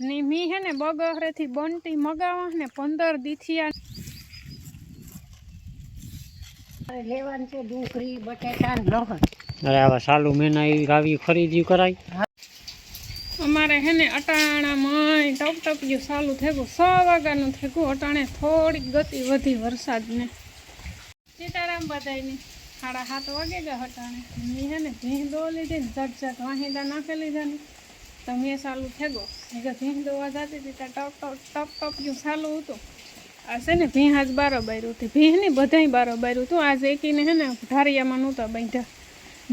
ને મી હે ને બગહરેથી બંટી મગાવા ને પંદર દીથિયા. લેવાનું છે ડુંગળી બટેટા ને અરે આવા સાલું મેના એવી આવી ખરીદી કરાય. અમારે હે ને અટાણા મય ટપ ટપિયું ચાલુ થેગું સો વાગ્યાનું થેગું અટાણે થોડીક ગતિ વધી વરસાદને. સીતારામ બધાયની સાડા સાત વાગે ગયા અટાણે. મેં હે ને ભીં દો લીધી ને જટ જટ વાહિંદા નાખી લીધા ને મેં ચાલુ થેગો કે ભીં દોવા જતી હતી ત્યાં ટપ ટપ ટપ ટપિયું ચાલુ હતું. આ છે ને ભીંહ આજ બારો બાર્યું હતું. ભીંહ ને બધાય બારોબાર હતું. આજે એકીને હે ને ધારિયામાં નહોતા બાંધ્યા.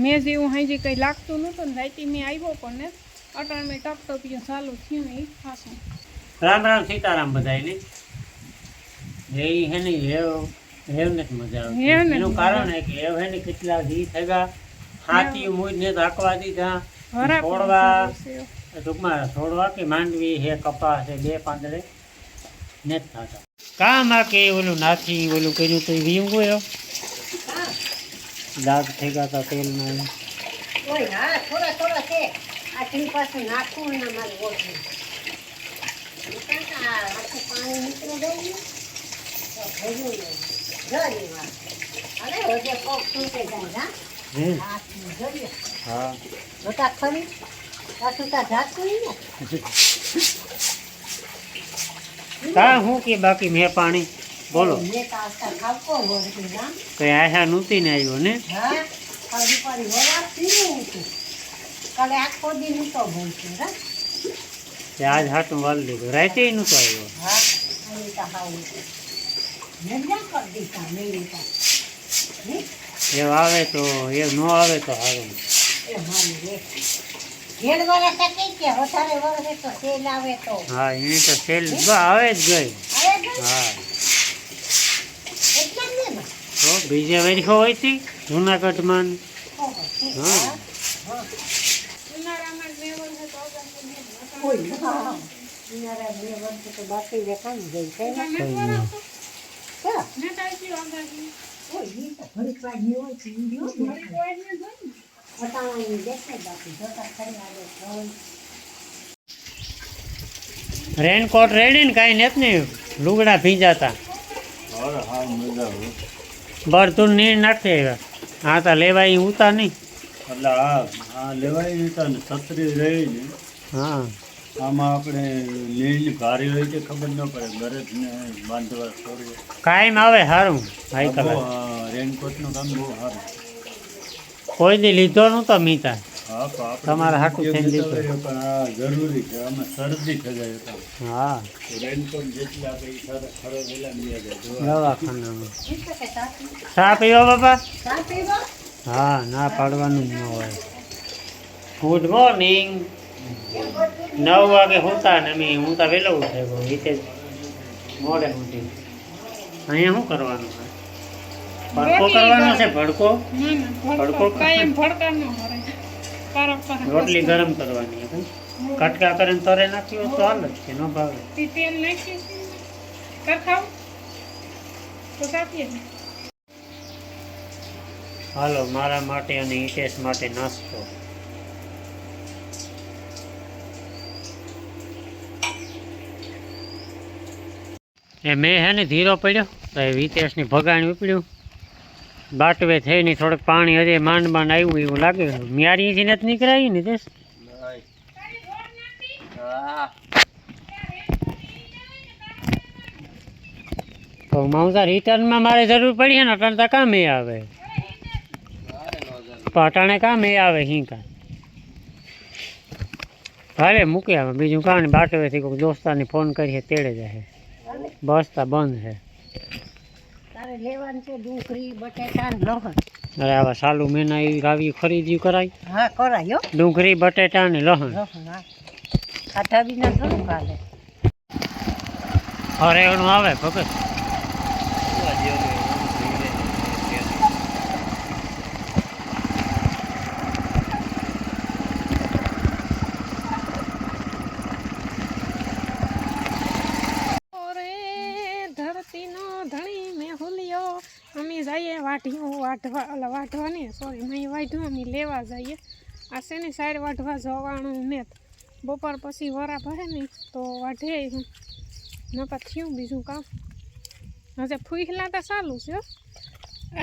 મેં જેવું હાઈજી કંઈ લાગતું નહોતું ને રાઈતી મેં આવ્યો પણ ને અટાણ મેં ટપ ટપિયું ચાલુ થયું ને એ ખાસું. રામ રામ સીતારામ બધાયને એ હે ને હેવ હેવ ને મજા આવે એનું કારણ હે કે હેવ હે ને કેટલા દી થયા હાથી મુજ ને રાખવા દીધા છોડવા. ટૂંકમાં છોડવા કે માંડવી હે કપાસ છે બે પાંદડે. ને જ થતા કામ આ કે ઓલું નાથી ઓલું કર્યું તો વીમ ગયો. દાગ થઈ ગયા હતા તેલમાં. ઓય હા થોડા થોડા છે. આ ટીમ પાસે નાખવું ને મારે ઓછું પાણી નીકળી જાય તો ભર્યું જરી વાર. અરે હજે પગ તૂટે જાય હા? જોતા ખરી? કા હું કે બાકી મેં પાણી? બોલો. કઈ આશા નહોતી ને આવ્યો ને? આજ હાટું વાલ લીધું. રાતે નહોતો આવ્યો. દીધા એ આવે તો એ ન આવે તો સારું હા એની તો સેલ આવે જ ગઈ. હા. તો બીજે વેરીખો હોય છે જુનાગઢમાં હા. બાકી ને. ને ની ને. ને. રેનકોટ રેડી ને કાંઈ નથી નહીં લુગડા ભીંજાતા બરતું નીર નાખી આવ્યા હા તો લેવાય ઉતા નહીં એટલે હા લેવાય નહીં તો છત્રી રહી ને હા આમાં આપણે લીલી ભારી હોય કે ખબર ન પડે ગરજ ને બાંધવા છોડીએ કાયમ આવે સારું હાઈ કલર રેનકોટનું કામ બહુ સારું કોઈ દી લીધો નહોતો મીતા તમારે તો આપણે તમારા હાટું થઈને લીધો. જરૂરી છે અમે શરદી થઈ જાય હા. રેનકોટ જેટલા દવાખાનામાં. ચા પીવો બાપા? હા ના પાડવાનું ન હોય. ગુડ મોર્નિંગ નવ વાગે હોતા ને અમે હું તો વહેલો ઉઠે રીતે મોડે ઉઠી અહીંયા શું કરવાનું? ભડકો કરવાનો. છે ભડકો? ભડકો. કાયમ ભડકા ન પારક રોટલી ગરમ કરવાની છે કટકા કરીને તરે નાખ્યો તો હાલ જ કે ન ભાવે. તેલ નાખી કર ખાવ? તો કાપીએ હાલો મારા માટે અને હિતેશ માટે નાસ્તો. એ મેં હે ને ધીરો પડ્યો તો એ હિતેશની ભગાણી ઉપડ્યું. બાટવે થઈને થોડુંક પાણી હજી માંડ માંડ આવ્યું એવું લાગે. મ્યારીથી નથી નીકળાય ને હિતેશ તો માવતર રિટર્નમાં મારે જરૂર પડી છે ને, અટાણે તો કામે આવે. પાટાણે કામે આવે હિંકા હાલે મૂકી આવે, બીજું કાંઈ નહીં. બાટવેથી કોઈ દોસ્તારને ફોન કરીએ, તેડે જાય. બસ તા બંધ છે. લેવાનું છે ડુંગળી બટેટા ને લસણ અરે આવા સાલું મહિના એવી આવી ખરીદી કરાય? હા કરાયો ડુંગળી બટેટા ને લહણ. લસણ હા. ખાધા વિના થોડું કાલે. હરેણું આવે ભગત ઓરે ધરતીનો ધણી મેં હુલિયો અમે જઈએ વાઢીઓ વાઢવા ઓલા વાઢવા નહીં સોરી મેં વાઢવા, અમે લેવા જઈએ. આ છે ને સાઈડ વાઢવા જવાનું મેં બપોર પછી વરા ભરે ને તો વાઢે હું. નકર થયું બીજું કામ. હજે ફૂઈલા તો ચાલુ છે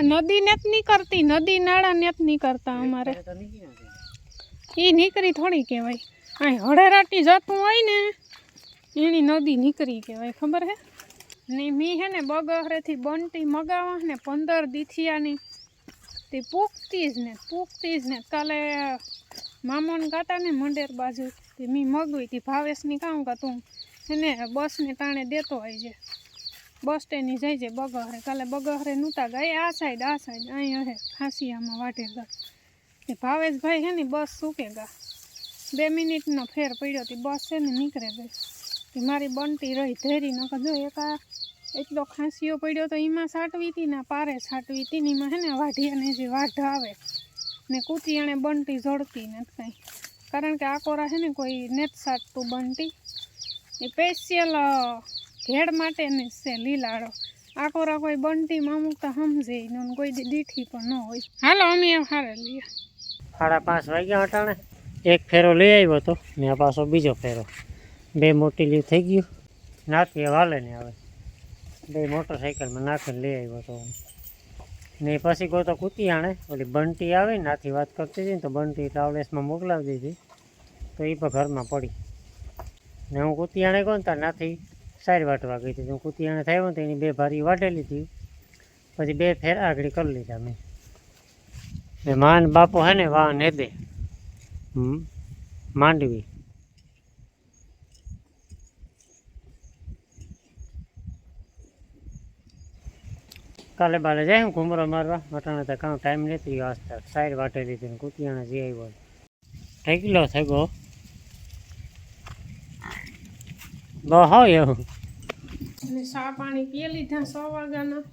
નદી નેત નહીં કરતી નદી નાળા નેત નહીં કરતા અમારે. એ નીકળી થોડી કહેવાય. અહીં હળેરાટી જતું હોય ને, એની નદી નીકળી કહેવાય, ખબર હે? ને મી હે ને બગહરેથી બંટી મગાવા ને પંદર દીથિયાની તે પૂગતી જ ને પૂગતી જ ને. કાલે મામોન ગાતા ને મંડેર બાજુ તે મી મગવી હતી, ભાવેશની કામ તું? એને બસને ટાણે દેતો હોય છે. બસ સ્ટેન્ડની જાય છે બગહરે. કાલે બગહરે નહોતા ગયા. આ સાઈડ આ સાઈડ, અહીં હે ખાંસિયામાં વાટે ગા તે ભાવેશભાઈ હે ને, બસ સૂકે ગા. બે મિનિટનો ફેર પડ્યો તે, બસ છે ને નીકળે ગઈ. તે મારી બનતી રહી ધેરી નકર જો એક એટલો ખાંસીઓ પડ્યો તો એમાં સાટવી હતી ને પારે સાટવી હતી ને એમાં હે ને વાઢિયાને જે વાઢ આવે ને કૂતિયાણે બંટી જડતી નથી કાંઈ. કારણ કે આકોરા છે ને કોઈ નેત સાટતું બંટી. એ સ્પેશિયલ ઘેડ માટે ને છે લીલાડો આકોરા કોરા કોઈ બંટીમાં તો સમજે ને કોઈ દીઠી પણ ન હોય. હાલો, અમે હારે લઈએ. સાડા પાંચ વાગ્યા હટાણે એક ફેરો લઈ આવ્યો હતો ને પાછો બીજો ફેરો. બે મોટી લીવ થઈ ગયું. નાથી વાલે ને હવે. બે મોટરસાઇકલમાં નાખીને લઈ આવ્યો હતો ને પછી ગોતો કૂતી કુતિયાણે ઓલી બંટી આવે ને નાથી વાત કરતી હતી ને તો બંટી ટ્રાવેલ્સમાં મોકલાવી દીધી. તો એ પણ ઘરમાં પડી. ને હું કુતિયાણે ગયો ને ત્યાં નાથી સારી વાટવા ગઈ હતી. હું કુતિયાણે થયો ને તો એની બે ભારી વાટેલી હતી. પછી બે ફેર આગળ કરી લીધા મેં. ને માન બાપો હે ને વાહ ને દે હમ, માંડવી. કાલે બાલે જાય હું ઘુમરો મારવા. મટાણે તો કાં ટાઈમ નથી ગયો. આજ તક સાઈડ વાટે લીધી કુતિયાણે જઈ આવ્યો થઈ ગયો થઈ ગયો બહુ હોય એવું. અને ચા પાણી પીએ લીધા સો વાગ્યાના.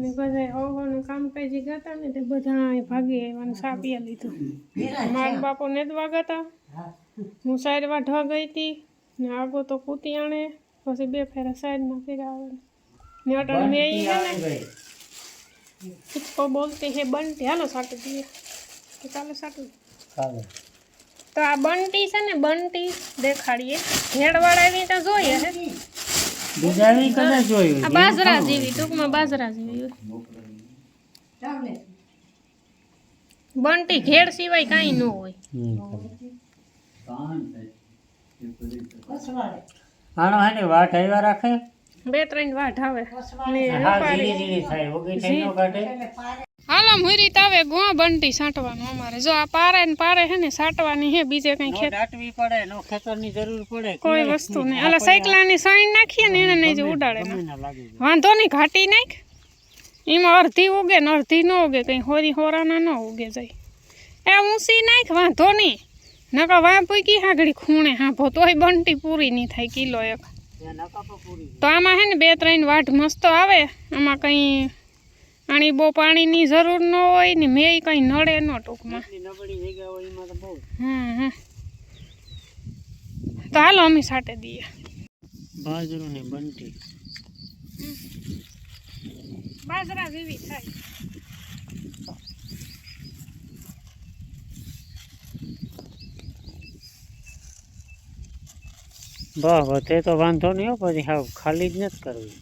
ને બધા હવાનું કામ કાજી ગાતા ને બધા ભાગી આવ્યા ને પીએ લીધું. મારા બાપો ને જ વાગાતા. હું સાઈડ વાઢવા ગઈ હતી ને આગો તો કુતિયાણે, પછી બે ફેરા સાઈડમાં ફેરા આવે અટણ બે ઈ હે ને કિચકો બોલતી હે બંટી. હાલો સાટું દઈએ. તો ચાલો સાટુ. ચાલો. તો આ બંટી છે ને બંટી દેખાડીએ. એવી તો જોઈએ હે. બીજા બી જોઈએ આ બાજરા જેવી ટૂંકમાં બાજરા જેવી હોય. બંટી ઘેડ સિવાય કાંઈ ન હોય. આનો હે ને વાટ આવ્યા રાખે. બે ત્રણ વાટ આવે. ને હા રૂપારી. ઝીણી ઝીણી થાય. ઓગી થઈ નો કાઢે. હાલો મુરી તાવે ગો બંટી સાંટવાનું અમારે. જો આ પારે ને પારે હે ને સાંટવાની હે બીજે કઈ ખેત દાટવી પડે નો ખેતરની જરૂર પડે. કોઈ વસ્તુ નહીં. અલા સાયકલાની સાઈન નાખીએ ને એને નહીં જે ઉડાડે. વાંધો નહીં ઘાટી નાખ. એમાં અડધી ઉગે ને અડધી ન ઉગે કઈ હોરી હોરાના ન ઉગે જાય. એ ઊંસી નાખ વાંધો નહીં. નકા વાં પૂકી હાગડી ખૂણે હાંભો તોય બંટી પૂરી નહીં થાય કિલો એક. તો આમાં હે ને બે ત્રણ વાઢ મસ્ત આવે. આમાં કંઈ આણી બહુ પાણીની જરૂર ન હોય ને મેં કંઈ નડે ન ટૂંકમાં. એટલી નબળી જગ્યા હોય એમાં તો બહુ. હમ હમ. તો હાલો અમે સાટે દઈએ. બાજરો ને બંટી. બાજરા જેવી થાય. બસ તે તો વાંધો નહીં હો પછી હા ખાલી જ નથી કરવી.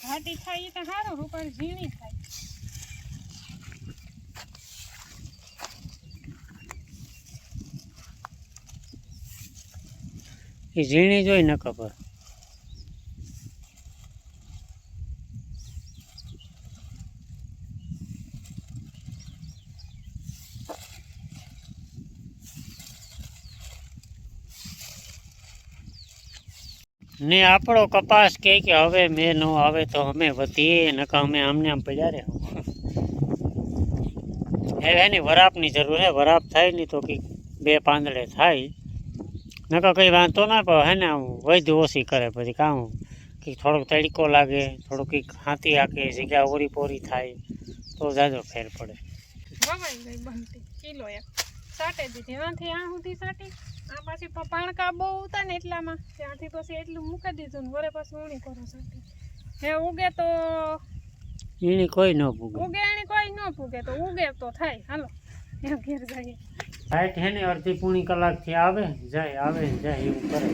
ઘાટી થાય તો સારું ઉપર ઝીણી થાય. એ ઝીણી જોઈ ન ખબર. ને આપણો કપાસ કે કે હવે મેં નો આવે તો અમે વધીએ નકા અમે આમને આમ પડ્યા રહે. એની વરાપની જરૂર છે, વરાપ થાય નહીં તો કંઈક બે પાંદડે થાય. નકા કંઈ વાંધો ના પણ હે ને, આમ વૈધ ઓછી કરે પછી કામ. કંઈક થોડોક તડકો લાગે થોડુંક કંઈક હાથી હાકે, જગ્યા ઓરી પોરી થાય, તો જાજો ફેર પડે. કિલો સાટે દીધી આ પાછી પાણકા બહુ ઉતા ને એટલામાં. ત્યાંથી પછી એટલું મૂકી દીધું ને વરે પાછું ઊણી કરો સાટી હે ઉગે તો ઈણી કોઈ ન પૂગે ઉગે એની કોઈ ન પૂગે તો ઉગે તો થાય. હાલો એમ ઘેર જઈએ. લાઈટ હે ને અડધી પૂણી કલાકથી આવે જાય આવે ને જાય એવું કરે.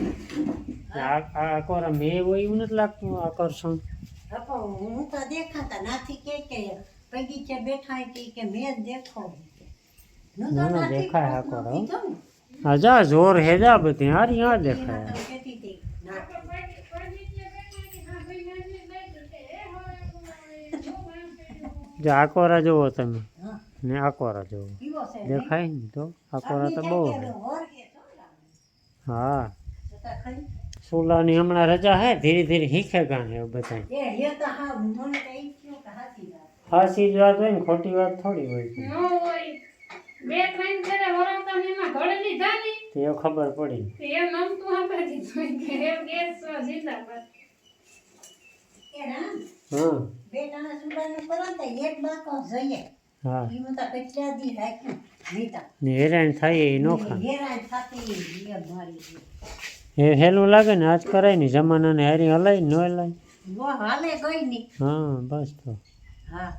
આ આકોરા મેં હોય એવું નથી લાગતું આકર્ષણ. હું તો દેખાતા નાથી કે કે બગીચે બેઠા કે કે મેં દેખો દેખાય આ કોરો. કીધો ને. આ જા જોર હે જા બધી હારી હા એમાં દેખાય તો કહેતી હતી, નાથી. જો આકોરા જોવો તમે હા, ને આકોરા જોવો કેવો છે નહીં? દેખાય ને તો આકોરા તો બહુ આપણે હે ત્યાં કે વર કે તો લાગે. હા બે ત્રણ ફેરે વરસતા ને એમાં ઘડે લીધા તે ખબર પડી. એ નમતું આપે દીધું કે એ ગેસ જિંદાબાદ. એ ના, હા. બે કરો ને તો એક બાકો જઈએ. હા. એમાં તો કેટલા દી રાખ્યું. નીતા ને હેરાન થાય એ નોખા હેરાન થતી એ મારી એ હેલું લાગે ને આજ કરાય ને જમાનાને હારી હલાય ન હલાય. હાલે ગઈ નહીં. હા બસ તો. હા.